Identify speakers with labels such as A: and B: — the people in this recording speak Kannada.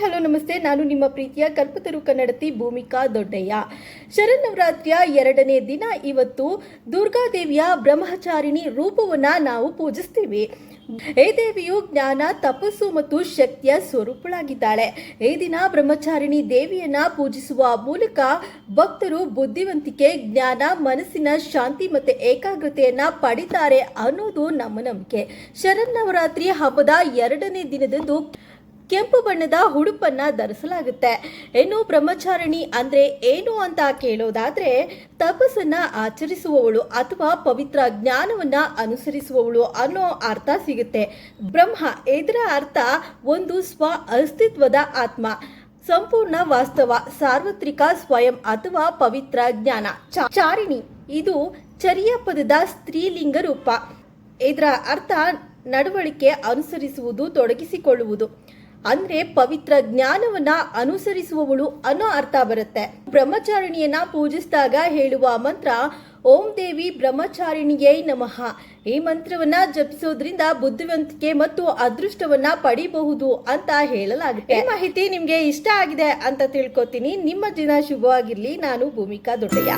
A: ಹಲೋ, ನಮಸ್ತೆ. ನಾನು ನಿಮ್ಮ ಪ್ರೀತಿಯ ಕಲ್ಪತರು ಕನ್ನಡತಿ ಭೂಮಿಕಾ ದೊಡ್ಡಯ್ಯ. ಶರನ್ನವರಾತ್ರಿಯ ಎರಡನೇ ದಿನ. ಇವತ್ತು ದುರ್ಗಾದೇವಿಯ ಬ್ರಹ್ಮಚಾರಿಣಿ ರೂಪವನ್ನ ನಾವು ಪೂಜಿಸ್ತೀವಿ. ಈ ದೇವಿಯು ಜ್ಞಾನ, ತಪಸ್ಸು ಮತ್ತು ಶಕ್ತಿಯ ಸ್ವರೂಪಳಾಗಿದ್ದಾಳೆ. ಈ ದಿನ ಬ್ರಹ್ಮಚಾರಿಣಿ ದೇವಿಯನ್ನ ಪೂಜಿಸುವ ಮೂಲಕ ಭಕ್ತರು ಬುದ್ಧಿವಂತಿಕೆ, ಜ್ಞಾನ, ಮನಸ್ಸಿನ ಶಾಂತಿ ಮತ್ತು ಏಕಾಗ್ರತೆಯನ್ನ ಪಡಿತಾರೆ ಅನ್ನೋದು ನಮ್ಮ ನಂಬಿಕೆ. ಶರನ್ನವರಾತ್ರಿ ಹಬ್ಬದ ಎರಡನೇ ದಿನದಂದು ಕೆಂಪು ಬಣ್ಣದ ಹುಡುಪನ್ನ ಧರಿಸಲಾಗುತ್ತೆ. ಇನ್ನು ಬ್ರಹ್ಮಚಾರಿಣಿ ಅಂದ್ರೆ ಏನು ಅಂತ ಕೇಳೋದಾದ್ರೆ, ತಪಸ್ಸನ್ನ ಆಚರಿಸುವವಳು ಅಥವಾ ಪವಿತ್ರ ಜ್ಞಾನವನ್ನ ಅನುಸರಿಸುವವಳು ಅನ್ನೋ ಅರ್ಥ ಸಿಗುತ್ತೆ. ಬ್ರಹ್ಮ ಇದರ ಅರ್ಥ ಒಂದು ಸ್ವ ಅಸ್ತಿತ್ವದ ಆತ್ಮ. ಸಂಪೂರ್ಣ ವಾಸ್ತವ, ಸಾರ್ವತ್ರಿಕ ಸ್ವಯಂ ಅಥವಾ ಪವಿತ್ರ ಜ್ಞಾನ. ಚಾರಿಣಿ, ಇದು ಚರಿಯ ಪದದ ಸ್ತ್ರೀಲಿಂಗ ರೂಪ. ಇದರ ಅರ್ಥ ನಡವಳಿಕೆ ಅನುಸರಿಸುವುದು, ತೊಡಗಿಸಿಕೊಳ್ಳುವುದು. ಅಂದ್ರೆ ಪವಿತ್ರ ಜ್ಞಾನವನ್ನ ಅನುಸರಿಸುವವಳು ಅನ್ನೋ ಅರ್ಥ ಬರುತ್ತೆ. ಬ್ರಹ್ಮಚಾರಿಣಿಯನ್ನ ಪೂಜಿಸಿದಾಗ ಹೇಳುವ ಮಂತ್ರ, ಓಂ ದೇವಿ ಬ್ರಹ್ಮಚಾರಿಣಿಯೇ ನಮಃ. ಈ ಮಂತ್ರವನ್ನ ಜಪಿಸೋದ್ರಿಂದ ಬುದ್ಧಿವಂತಿಕೆ ಮತ್ತು ಅದೃಷ್ಟವನ್ನ ಪಡಿಬಹುದು ಅಂತ ಹೇಳಲಾಗುತ್ತೆ. ಈ ಮಾಹಿತಿ ನಿಮ್ಗೆ ಇಷ್ಟ ಆಗಿದೆ ಅಂತ ತಿಳ್ಕೊತೀನಿ. ನಿಮ್ಮ ದಿನ ಶುಭವಾಗಿರ್ಲಿ. ನಾನು ಭೂಮಿಕಾ ದೊಡ್ಡಯ್ಯ.